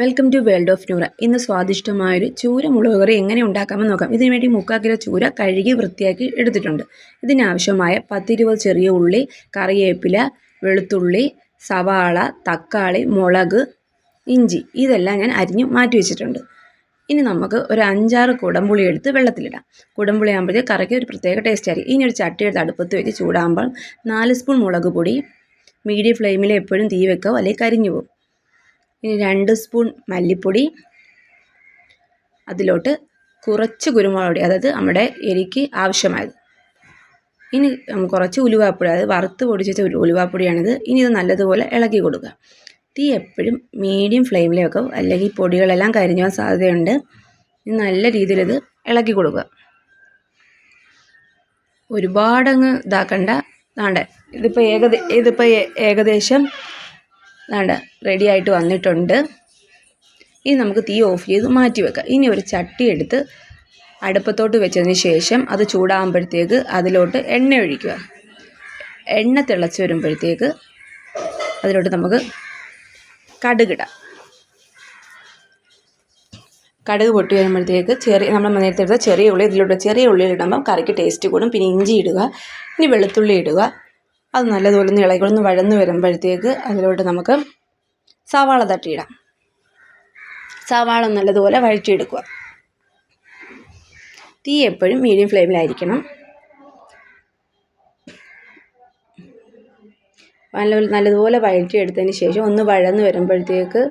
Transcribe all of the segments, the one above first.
Welcome to world of Nyura ഇന്ന് സ്വാദിഷ്ടമായൊരു ചൂര മുളക് കറി എങ്ങനെ ഉണ്ടാക്കാമെന്ന് നോക്കാം. ഇതിനു വേണ്ടി മുക്കാൽ കിലോ ചൂര കഴുകി വൃത്തിയാക്കി എടുത്തിട്ടുണ്ട്. ഇതിനാവശ്യമായ പത്തിരുപത് ചെറിയ ഉള്ളി കറിവേപ്പില വെളുത്തുള്ളി സവാള തക്കാളി മുളക് ഇഞ്ചി ഇതെല്ലാം ഞാൻ അരിഞ്ഞ് മാറ്റി വെച്ചിട്ടുണ്ട്. ഇനി നമുക്ക് ഒരു അഞ്ചാറ് കുടംപുളി എടുത്ത് വെള്ളത്തിലിടാം. കുടംപുളി ആകുമ്പോഴത്തേക്ക് കറിക്ക് ഒരു പ്രത്യേക ടേസ്റ്റ് ആയിരിക്കും. ഇനി ഒരു ചട്ടി എടുത്ത് അടുപ്പത്ത് വെച്ച് ചൂടാകുമ്പോൾ നാല് സ്പൂൺ മുളക് പൊടി മീഡിയം ഫ്ലെയിമിൽ എപ്പോഴും തീ വെക്കുക അല്ലെങ്കിൽ കരിഞ്ഞു പോകും. ഇനി രണ്ട് സ്പൂൺ മല്ലിപ്പൊടി. അതിലോട്ട് കുറച്ച് കുരുമുളക് പൊടി അതായത് നമ്മുടെ എരിക്ക് ആവശ്യമായത്. ഇനി കുറച്ച് ഉലുവാപ്പൊടി അതായത് വറുത്ത് പൊടിച്ച് ഉലുവാപ്പൊടിയാണിത്. ഇനി ഇത് നല്ലതുപോലെ ഇളക്കി കൊടുക്കുക. തീ എപ്പോഴും മീഡിയം ഫ്ലെയിമിൽ വെക്കും അല്ലെങ്കിൽ പൊടികളെല്ലാം കരിഞ്ഞു പോകാൻ സാധ്യതയുണ്ട് നല്ല രീതിയിൽ ഇത് ഇളക്കി കൊടുക്കുക. ഒരുപാടങ്ങ് ഇതാക്കണ്ട. ആണ്ടേ ഇതിപ്പോൾ ഏകദേ ഇതിപ്പോൾ ഏകദേശം ദാണ്ട റെഡി ആയിട്ട് വന്നിട്ടുണ്ട്. ഇനി നമുക്ക് തീ ഓഫ് ചെയ്ത് മാറ്റി വെക്കാം. ഇനി ഒരു ചട്ടി എടുത്ത് അടുപ്പത്തോട്ട് വെച്ചതിന് ശേഷം അത് ചൂടാകുമ്പോഴത്തേക്ക് അതിലോട്ട് എണ്ണ ഒഴിക്കുക. എണ്ണ തിളച്ച് വരുമ്പോഴത്തേക്ക് അതിലോട്ട് നമുക്ക് കടുകിടാം കടുക് പൊട്ടി വരുമ്പോഴത്തേക്ക് ചെറിയ നമ്മൾ നേരത്തെ എടുത്ത ചെറിയ ഉള്ളി ഇതിലോട്ട് ചെറിയ ഉള്ളി ഇടുമ്പം കറിക്ക് ടേസ്റ്റ് കൂടും. പിന്നെ ഇഞ്ചി ഇടുക. ഇനി വെളുത്തുള്ളി ഇടുക. അത് നല്ലതുപോലെ ഒന്ന് ഇളകിക്കൊന്ന് വഴന്ന് വരുമ്പോഴത്തേക്ക് അതിലോട്ട് നമുക്ക് സവാള തട്ടിയിടാം. സവാള നല്ലതുപോലെ വഴറ്റിയെടുക്കുക. തീ എപ്പോഴും മീഡിയം ഫ്ലെയിമിലായിരിക്കണം നല്ല നല്ലതുപോലെ വഴറ്റിയെടുത്തതിന് ശേഷം ഒന്ന് വഴന്ന് വരുമ്പോഴത്തേക്ക്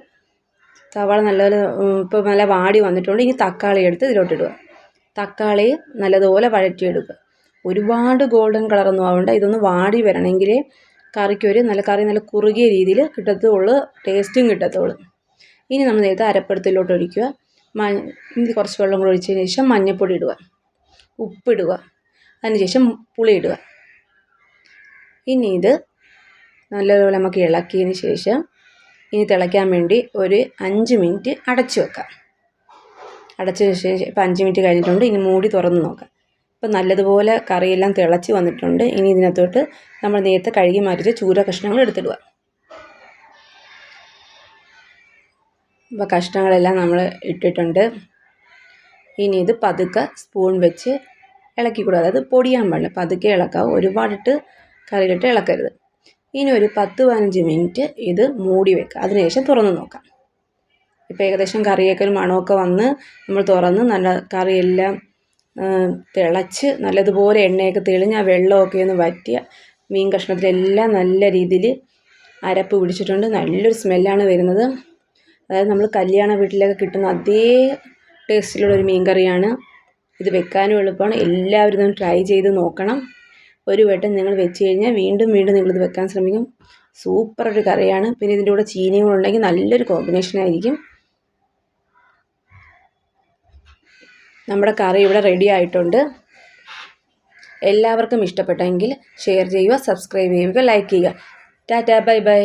സവാള നല്ലപോലെ ഇപ്പോൾ നല്ല വാടി വന്നിട്ടുണ്ട്. ഇനി തക്കാളി എടുത്ത് ഇതിലോട്ടിടുക. തക്കാളി നല്ലതുപോലെ വഴറ്റിയെടുക്കുക. ഒരുപാട് ഗോൾഡൻ കളറൊന്നും ആവണ്ട. ഇതൊന്ന് വാടി വരണമെങ്കിൽ കറിക്കൊരു നല്ല കറി നല്ല കുറുകിയ രീതിയിൽ കിട്ടത്തുള്ളൂ ടേസ്റ്റും കിട്ടത്തുള്ളൂ. ഇനി നമ്മൾ നേരത്തെ അരപ്പെടുത്തിലോട്ട് ഒഴിക്കുക. മ ഇനി കുറച്ച് വെള്ളം കൂടെ ഒഴിച്ചതിന് ശേഷം മഞ്ഞൾപ്പൊടി ഇടുക. ഉപ്പിടുക അതിനുശേഷം പുളി ഇടുക. ഇനി ഇത് നല്ലതുപോലെ നമുക്ക് ഇളക്കിയതിന് ശേഷം ഇനി തിളയ്ക്കാൻ വേണ്ടി ഒരു അഞ്ച് മിനിറ്റ് അടച്ചു വെക്കാം. അടച്ചതിന് ശേഷം ഇപ്പം അഞ്ച് മിനിറ്റ് കഴിഞ്ഞിട്ടുണ്ട്. ഇനി മൂടി തുറന്ന് നോക്കാം. ഇപ്പം നല്ലതുപോലെ കറിയെല്ലാം തിളച്ച് വന്നിട്ടുണ്ട്. ഇനി ഇതിനകത്തോട്ട് നമ്മൾ നേരത്തെ കഴുകി മാറ്റിച്ച ചൂര കഷ്ണങ്ങൾ എടുത്തിടുക. അപ്പോൾ കഷ്ണങ്ങളെല്ലാം നമ്മൾ ഇട്ടിട്ടുണ്ട്. ഇനി ഇത് പതുക്കെ സ്പൂൺ വെച്ച് ഇളക്കി കൊടുക്കുക. അതായത് പൊടിയാൻ പാടില്ല. പതുക്കെ ഇളക്കാവും ഒരുപാടിട്ട് കറിയിലിട്ട് ഇളക്കരുത്. ഇനി ഒരു പത്ത് പതിനഞ്ച് മിനിറ്റ് ഇത് മൂടി വെക്കുക. അതിനുശേഷം തുറന്ന് നോക്കാം. ഇപ്പോൾ ഏകദേശം കറിയൊക്കെ ഒരു മണമൊക്കെ വന്ന് നമ്മൾ തുറന്ന് നല്ല കറിയെല്ലാം തിളച്ച് നല്ലതുപോലെ എണ്ണയൊക്കെ തെളിഞ്ഞ് ആ വെള്ളമൊക്കെ ഒന്ന് വറ്റിയ മീൻ കഷ്ണത്തിലെല്ലാം നല്ല രീതിയിൽ അരപ്പ് പിടിച്ചിട്ടുണ്ട്. നല്ലൊരു സ്മെല്ലാണ് വരുന്നത്. അതായത് നമ്മൾ കല്യാണ വീട്ടിലൊക്കെ കിട്ടുന്ന അതേ ടേസ്റ്റിലുള്ള ഒരു മീൻ കറിയാണ്. ഇത് വെക്കാനും എളുപ്പമാണ്. എല്ലാവരും ഇതൊന്ന് ട്രൈ ചെയ്ത് നോക്കണം. ഒരു വട്ടം നിങ്ങൾ വെച്ച് കഴിഞ്ഞാൽ വീണ്ടും വീണ്ടും നിങ്ങളിത് വെക്കാൻ ശ്രമിക്കും. സൂപ്പർ ഒരു കറിയാണ്. പിന്നെ ഇതിന്റെ കൂടെ ചീനിയും ഉണ്ടെങ്കിൽ നല്ലൊരു കോമ്പിനേഷൻ ആയിരിക്കും. നമ്മുടെ കറി ഇവിടെ റെഡി ആയിട്ടുണ്ട്. എല്ലാവർക്കും ഇഷ്ടപ്പെട്ടെങ്കിൽ ഷെയർ ചെയ്യുക സബ്സ്ക്രൈബ് ചെയ്യുക ലൈക്ക് ചെയ്യുക. Tata bye bye